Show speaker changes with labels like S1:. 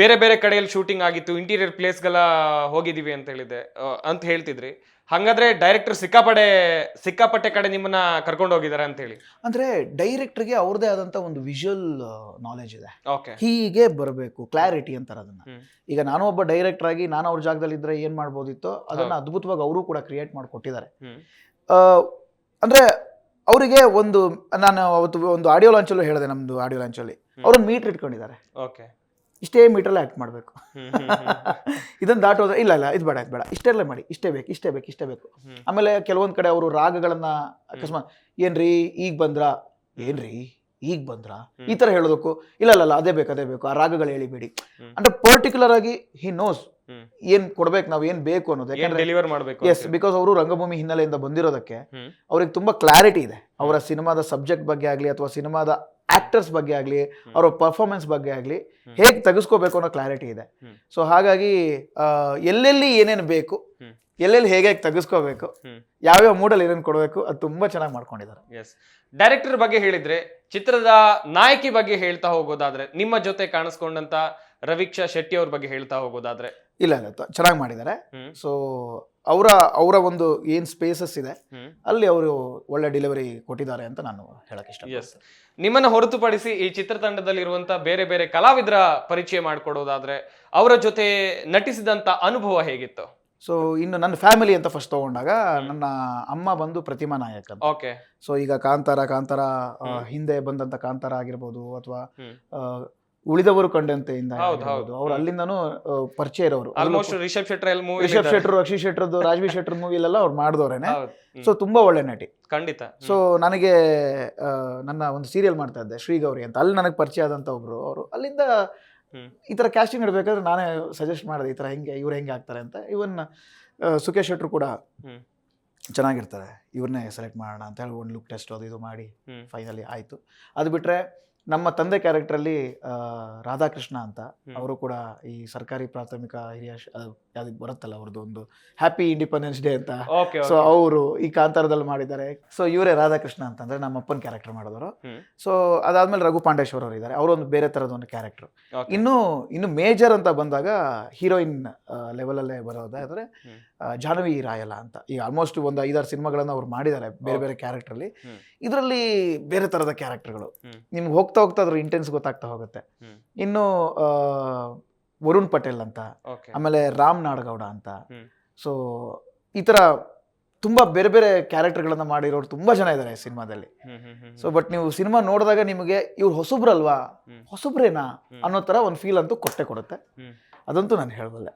S1: ಬೇರೆ ಬೇರೆ ಕಡೆಯಲ್ಲಿ ಶೂಟಿಂಗ್ ಆಗಿತ್ತು ಇಂಟೀರಿಯರ್ ಪ್ಲೇಸ್ಗೆಲ್ಲ ಹೋಗಿದೀವಿ ಅಂತ ಹೇಳಿದೆ ಅಂತ ಹೇಳ್ತಿದ್ರಿ. ಹಾಗಾದ್ರೆ ಡೈರೆಕ್ಟರ್ ಸಿಕ್ಕಾಪಡೆ ಸಿಕ್ಕಾಪಟ್ಟೆ ಕಡೆ ನಿಮ್ಮನ್ನ ಕರ್ಕೊಂಡು ಹೋಗಿದ್ದಾರೆ ಅಂತ ಹೇಳಿ.
S2: ಅಂದ್ರೆ ಡೈರೆಕ್ಟರ್ಗೆ ಅವ್ರದೇ ಆದಂತ ಒಂದು ವಿಜುವಲ್ ನಾಲೆಜ್ ಇದೆ. ಹೀಗೆ ಬರಬೇಕು ಕ್ಲಾರಿಟಿ ಅಂತಾರೆ ಅದನ್ನ. ಈಗ ನಾನು ಒಬ್ಬ ಡೈರೆಕ್ಟರ್ ಆಗಿ ನಾನು ಅವ್ರ ಜಾಗದಲ್ಲಿ ಇದ್ರೆ ಏನ್ ಮಾಡ್ಬೋದಿತ್ತು? ಅದನ್ನ. ಅದ್ಭುತವಾಗಿ ಅವರು ಕೂಡ ಕ್ರಿಯೇಟ್ ಮಾಡಿಕೊಟ್ಟಿದ್ದಾರೆ. ಅಂದ್ರೆ ಅವರಿಗೆ ಒಂದು ನಾನು ಅವತ್ತು ಒಂದು ಆಡಿಯೋ ಲಾಂಚಲ್ಲೂ ಹೇಳಿದೆ ನಮ್ದು ಆಡಿಯೋ ಲಾಂಚಲ್ಲಿ ಅವ್ರನ್ನ ಮೀಟರ್ ಇಟ್ಕೊಂಡಿದ್ದಾರೆ.
S1: ಓಕೆ
S2: ಇಷ್ಟೇ ಮೀಟ್ರಲ್ಲೇ ಆ್ಯಕ್ಟ್ ಮಾಡಬೇಕು. ಇದನ್ನ ದಾಟೋದ್ರೆ ಇಲ್ಲ ಇಲ್ಲ ಇದು ಬೇಡ ಇದು ಬೇಡ. ಇಷ್ಟೆಲ್ಲ ಮಾಡಿ ಇಷ್ಟೇ ಬೇಕು ಇಷ್ಟೇ ಬೇಕು ಇಷ್ಟೇ ಬೇಕು. ಆಮೇಲೆ ಕೆಲವೊಂದು ಕಡೆ ಅವರು ರಾಗಗಳನ್ನು ಅಕಸ್ಮಾತ್ ಏನ್ರಿ ಈಗ ಬಂದ್ರ? ಏನ್ರಿ ಈಗ ಬಂದ್ರ? ಈ ತರ ಹೇಳೋದಕ್ಕೂ ಇಲ್ಲ ಇಲ್ಲ ಅದೇ ಬೇಕು ಅದೇ ಬೇಕು ಆ ರಾಗಗಳು ಹೇಳಿಬೇಡಿ. ಅಂದ್ರೆ ಪರ್ಟಿಕ್ಯುಲರ್ ಆಗಿ ಹಿ ನೋಸ್. ಏನ್ ಕೊಡ್ಬೇಕು ನಾವು ಏನ್ ಬೇಕು ಅನ್ನೋದು. ಯಾಕಂದ್ರೆ
S1: ಮಾಡ್ಬೇಕು
S2: ಎಸ್ ಬಿಕಾಸ್ ಅವರು ರಂಗಭೂಮಿ ಹಿನ್ನೆಲೆಯಿಂದ ಬಂದಿರೋದಕ್ಕೆ. ಅವ್ರಿಗೆ ತುಂಬಾ ಕ್ಲಾರಿಟಿ ಇದೆ. ಅವರ ಸಿನಿಮಾದ ಸಬ್ಜೆಕ್ಟ್ ಬಗ್ಗೆ ಆಗಲಿ ಅಥವಾ ಸಿನಿಮಾದ ಆಕ್ಟರ್ಸ್ ಬಗ್ಗೆ ಆಗಲಿ ಅವರ ಪರ್ಫಾರ್ಮೆನ್ಸ್ ಬಗ್ಗೆ ಆಗಲಿ. ಹೇಗೆ ತೆಗೆಸ್ಕೋಬೇಕು ಅನ್ನೋ ಕ್ಲಾರಿಟಿ ಇದೆ. ಸೊ ಹಾಗಾಗಿ ಎಲ್ಲೆಲ್ಲಿ ಏನೇನು ಬೇಕು ಎಲ್ಲೆಲ್ಲಿ ಹೇಗೆ ಹೇಗೆ ತೆಗೆಸ್ಕೋಬೇಕು. ಯಾವ್ಯಾವ ಮೂಡಲ್ಲಿ ಏನೇನು ಕೊಡಬೇಕು ಅದು ತುಂಬಾ ಚೆನ್ನಾಗಿ ಮಾಡ್ಕೊಂಡಿದ್ದಾರೆ
S1: ಎಸ್ ಡೈರೆಕ್ಟರ್ ಬಗ್ಗೆ ಹೇಳಿದ್ರೆ ಚಿತ್ರದ ನಾಯಕಿ ಬಗ್ಗೆ ಹೇಳ್ತಾ ಹೋಗೋದಾದ್ರೆ ನಿಮ್ಮ ಜೊತೆ ಕಾಣಿಸ್ಕೊಂಡಂತ ರವೀಕ್ಷಾ ಶೆಟ್ಟಿ ಅವ್ರ ಬಗ್ಗೆ ಹೇಳ್ತಾ ಹೋಗೋದಾದ್ರೆ
S2: ಇಲ್ಲ ಇಲ್ಲ ಚೆನ್ನಾಗಿ ಮಾಡಿದ್ದಾರೆ. ಸೊ ಅವರ ಅವರ ಒಂದು ಏನು ಸ್ಪೇಸಸ್ ಇದೆ ಅಲ್ಲಿ ಅವರು ಒಳ್ಳೆ ಡೆಲಿವರಿ ಕೊಟ್ಟಿದ್ದಾರೆ ಅಂತ ನಾನು ಹೇಳಕ್. ಇಷ್ಟ
S1: ನಿಮ್ಮನ್ನ ಹೊರತುಪಡಿಸಿ ಈ ಚಿತ್ರತಂಡದಲ್ಲಿರುವಂತ ಬೇರೆ ಬೇರೆ ಕಲಾವಿದರ ಪರಿಚಯ ಮಾಡ್ಕೊಡೋದಾದ್ರೆ ಅವರ ಜೊತೆ ನಟಿಸಿದಂತ ಅನುಭವ ಹೇಗಿತ್ತು?
S2: ಸೊ ಇನ್ನು ನನ್ನ ಫ್ಯಾಮಿಲಿ ಅಂತ ಫಸ್ಟ್ ತಗೊಂಡಾಗ ನನ್ನ ಅಮ್ಮ ಬಂದು ಪ್ರತಿಮಾ ನಾಯಕ ಅಂತ.
S1: ಓಕೆ
S2: ಸೊ ಈಗ ಕಾಂತಾರ ಕಾಂತಾರ ಹಿಂದೆ ಬಂದಂತ ಕಾಂತಾರ ಆಗಿರ್ಬೋದು ಅಥವಾ. ಉಳಿದವರು ಕಂಡಂತೆಯಿಂದ. ಅವ್ರು. ಅಲ್ಲಿಂದನೂ ಪರಿಚಯ ಇರೋರು.
S1: ಆಲ್ಮೋಸ್ಟ್ ರಿಷಬ್ ಶೆಟ್ಟರ್
S2: ರಿಷಬ್ ಶೆಟ್ಟರ್ ರಕ್ಷಿ ಶೆಟ್ರದ್ದು ರಾಜ್ವಿ ಶೆಟ್ರ್ ಮೂವಿಲೆಲ್ಲ ಅವ್ರು ಮಾಡಿದವ್ರೇನೆ. ಸೊ ತುಂಬಾ ಒಳ್ಳೆ ನಟಿ.
S1: ಖಂಡಿತ.
S2: ಸೊ ನನಗೆ ನನ್ನ ಒಂದು ಸೀರಿಯಲ್ ಮಾಡ್ತಾ ಇದ್ದೆ ಶ್ರೀಗೌರಿ ಅಂತ. ಅಲ್ಲಿ ನನಗೆ ಪರಿಚಯ ಆದಂತ ಒಬ್ರು ಅವರು. ಅಲ್ಲಿಂದ ಈ ತರ ಕ್ಯಾಸ್ಟಿಂಗ್ ಇಡಬೇಕಾದ್ರೆ ನಾನೇ ಸಜೆಸ್ಟ್ ಮಾಡಿದೆ ಈ ತರ ಹೆಂಗೆ ಇವ್ರು ಹೆಂಗೆ ಆಗ್ತಾರೆ ಅಂತ. ಇವನ್ ಸುಖೇಶ್ ಶೆಟ್ರು ಕೂಡ. ಚೆನ್ನಾಗಿರ್ತಾರೆ. ಇವ್ರನ್ನೇ ಸೆಲೆಕ್ಟ್ ಮಾಡೋಣ ಅಂತ ಹೇಳಿ ಒಂದು ಲುಕ್ ಟೆಸ್ಟ್ ಅದು ಇದು ಮಾಡಿ ಫೈನಲಿ ಆಯಿತು. ಅದು ಬಿಟ್ಟರೆ ನಮ್ಮ ತಂದೆ ಕ್ಯಾರೆಕ್ಟ್ರಲ್ಲಿ ರಾಧಾಕೃಷ್ಣ ಅಂತ ಅವರು ಕೂಡ ಈ ಸರ್ಕಾರಿ ಪ್ರಾಥಮಿಕ ಹಿರಿಯ ಯಾವ್ದು ಬರುತ್ತಲ್ಲ ಅವ್ರದ್ದು ಒಂದು ಹ್ಯಾಪಿ ಇಂಡಿಪೆಂಡೆನ್ಸ್ ಡೇ ಅಂತ. ಸೊ ಅವರು ಈ ಕಾಂತಾರದಲ್ಲಿ ಮಾಡಿದ್ದಾರೆ. ಸೊ ಇವರೇ ರಾಧಾಕೃಷ್ಣ ಅಂತಂದ್ರೆ ನಮ್ಮ ಅಪ್ಪನ ಕ್ಯಾರೆಕ್ಟರ್ ಮಾಡಿದವರು. ಸೊ ಅದಾದ್ಮೇಲೆ ರಘು ಪಾಂಡೇಶ್ವರ್ ಅವರು ಇದ್ದಾರೆ ಅವರೊಂದು ಬೇರೆ ತರದ ಒಂದು ಕ್ಯಾರೆಕ್ಟರ್ ಇನ್ನು ಇನ್ನು ಮೇಜರ್ ಅಂತ ಬಂದಾಗ ಹೀರೋಯಿನ್ ಲೆವೆಲಲ್ಲೇ ಬರೋದಾದ್ರೆ ಜಾನವಿ ಜಾಹ್ನವಿ ರಾಯಲ ಅಂತ. ಈಗ ಆಲ್ಮೋಸ್ಟ್ ಒಂದು ಐದಾರು ಸಿನಿಮಾಗಳನ್ನ ಅವ್ರು ಮಾಡಿದ್ದಾರೆ ಬೇರೆ ಬೇರೆ ಕ್ಯಾರೆಕ್ಟರ್
S1: ಅಲ್ಲಿ.
S2: ಇದರಲ್ಲಿ ಬೇರೆ ತರದ ಕ್ಯಾರೆಕ್ಟರ್ಗಳು. ನಿಮ್ಗೆ ಹೋಗ್ತಾ ಹೋಗ್ತಾ ಅದ್ರ ಇಂಟೆನ್ಸ್ ಗೊತ್ತಾಗ್ತಾ ಹೋಗುತ್ತೆ. ಇನ್ನು ವರುಣ್ ಪಟೇಲ್ ಅಂತ ಆಮೇಲೆ ರಾಮ್ ನಾಡಗೌಡ ಅಂತ. ಸೊ ಈ ಥರ ತುಂಬ ಬೇರೆ ಬೇರೆ ಕ್ಯಾರೆಕ್ಟರ್ಗಳನ್ನ ಮಾಡಿರೋರು ತುಂಬ ಜನ ಇದ್ದಾರೆ ಸಿನಿಮಾದಲ್ಲಿ. ಸೊ ಬಟ್ ನೀವು ಸಿನಿಮಾ ನೋಡಿದಾಗ ನಿಮಗೆ ಇವ್ರು ಹೊಸಬ್ರಲ್ವಾ. ಹೊಸಬ್ರೇನಾ? ಅನ್ನೋ ಥರ ಒಂದು ಫೀಲ್ ಅಂತೂ ಕೊಟ್ಟೆ ಕೊಡುತ್ತೆ. ಅದಂತೂ ನಾನು ಹೇಳಬಲ್ಲೆ.